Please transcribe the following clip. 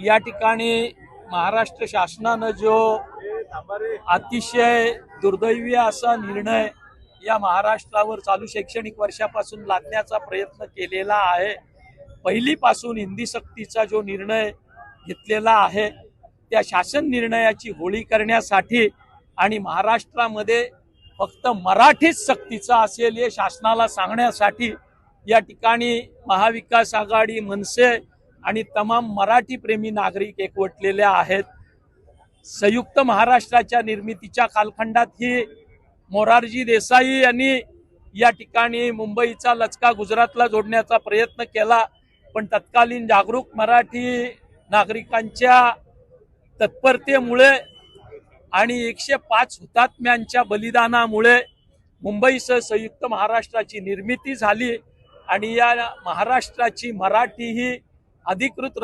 या ठिकाणी महाराष्ट्र शासनानं जो अतिशय दुर्दैवी असा निर्णय या महाराष्ट्रावर चालू शैक्षणिक वर्षापासून लादण्याचा प्रयत्न केलेला आहे. पहिलीपासून हिंदी सक्तीचा जो निर्णय घेतलेला आहे त्या शासन निर्णयाची होळी करण्यासाठी आणि महाराष्ट्रामध्ये फक्त मराठीच सक्तीचा असेल हे शासनाला सांगण्यासाठी या ठिकाणी महाविकास आघाडी मनसे आणि तमाम मराठी प्रेमी नागरिक एकवटलेले आहेत. संयुक्त महाराष्ट्राच्या निर्मितीच्या कालखंडात ही मोरारजी देसाई यांनी या ठिकाणी मुंबईचा लचका गुजरातला जोडण्याचा प्रयत्न केला पण तत्कालीन जागरूक मराठी नागरिकांच्या तत्परतेमुळे आणि एकशे पाच हुतात्म्यांच्या बलिदानामुळे मुंबईसह संयुक्त महाराष्ट्राची निर्मिती झाली आणि या महाराष्ट्राची मराठी ही अधिकृत राज्य